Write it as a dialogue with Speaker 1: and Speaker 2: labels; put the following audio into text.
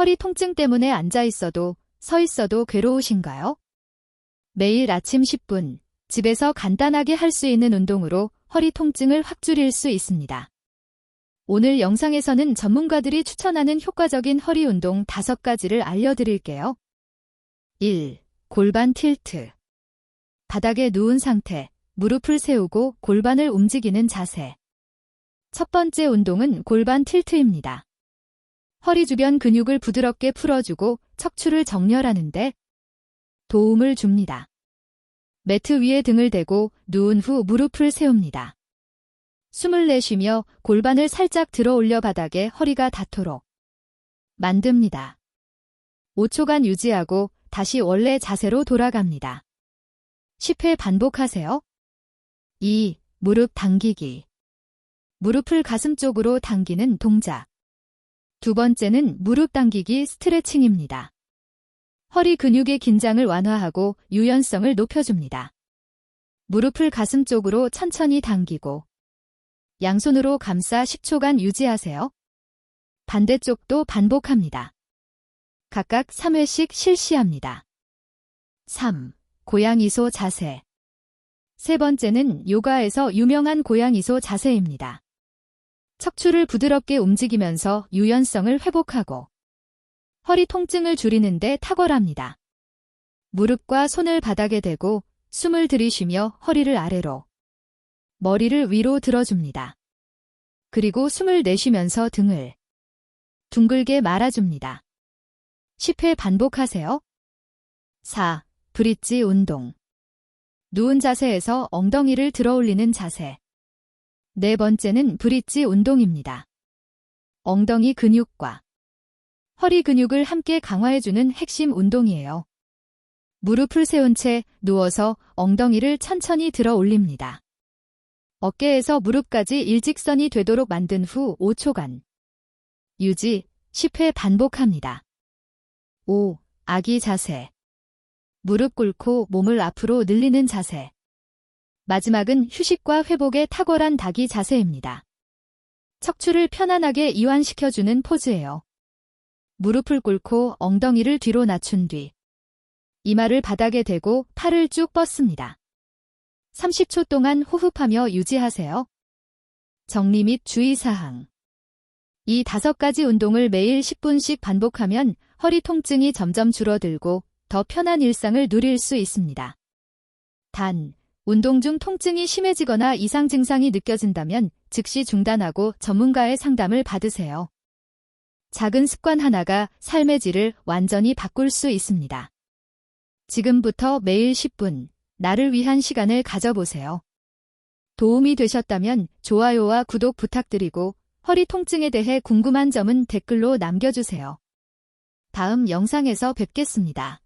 Speaker 1: 허리 통증 때문에 앉아 있어도 서 있어도 괴로우신가요? 매일 아침 10분, 집에서 간단하게 할 수 있는 운동으로 허리 통증을 확 줄일 수 있습니다. 오늘 영상에서는 전문가들이 추천하는 효과적인 허리 운동 5가지를 알려드릴게요. 1. 골반 틸트. 바닥에 누운 상태, 무릎을 세우고 골반을 움직이는 자세. 첫 번째 운동은 골반 틸트입니다. 허리 주변 근육을 부드럽게 풀어주고 척추를 정렬하는데 도움을 줍니다. 매트 위에 등을 대고 누운 후 무릎을 세웁니다. 숨을 내쉬며 골반을 살짝 들어 올려 바닥에 허리가 닿도록 만듭니다. 5초간 유지하고 다시 원래 자세로 돌아갑니다. 10회 반복하세요. 2. 무릎 당기기. 무릎을 가슴 쪽으로 당기는 동작. 두 번째는 무릎 당기기 스트레칭입니다. 허리 근육의 긴장을 완화하고 유연성을 높여줍니다. 무릎을 가슴 쪽으로 천천히 당기고 양손으로 감싸 10초간 유지하세요. 반대쪽도 반복합니다. 각각 3회씩 실시합니다. 3. 고양이소 자세. 세 번째는 요가에서 유명한 고양이소 자세입니다. 척추를 부드럽게 움직이면서 유연성을 회복하고 허리 통증을 줄이는데 탁월합니다. 무릎과 손을 바닥에 대고 숨을 들이쉬며 허리를 아래로, 머리를 위로 들어줍니다. 그리고 숨을 내쉬면서 등을 둥글게 말아줍니다. 10회 반복하세요. 4. 브릿지 운동. 누운 자세에서 엉덩이를 들어 올리는 자세. 네 번째는 브릿지 운동입니다. 엉덩이 근육과 허리 근육을 함께 강화해주는 핵심 운동이에요. 무릎을 세운 채 누워서 엉덩이를 천천히 들어 올립니다. 어깨에서 무릎까지 일직선이 되도록 만든 후 5초간 유지 10회 반복합니다. 5. 아기 자세 무릎 꿇고 몸을 앞으로 늘리는 자세 마지막은 휴식과 회복에 탁월한 닭이 자세입니다. 척추를 편안하게 이완시켜주는 포즈예요. 무릎을 꿇고 엉덩이를 뒤로 낮춘 뒤 이마를 바닥에 대고 팔을 쭉 뻗습니다. 30초 동안 호흡하며 유지하세요. 정리 및 주의사항 이 다섯 가지 운동을 매일 10분씩 반복하면 허리 통증이 점점 줄어들고 더 편한 일상을 누릴 수 있습니다. 단, 운동 중 통증이 심해지거나 이상 증상이 느껴진다면 즉시 중단하고 전문가의 상담을 받으세요. 작은 습관 하나가 삶의 질을 완전히 바꿀 수 있습니다. 지금부터 매일 10분, 나를 위한 시간을 가져보세요. 도움이 되셨다면 좋아요와 구독 부탁드리고 허리 통증에 대해 궁금한 점은 댓글로 남겨주세요. 다음 영상에서 뵙겠습니다.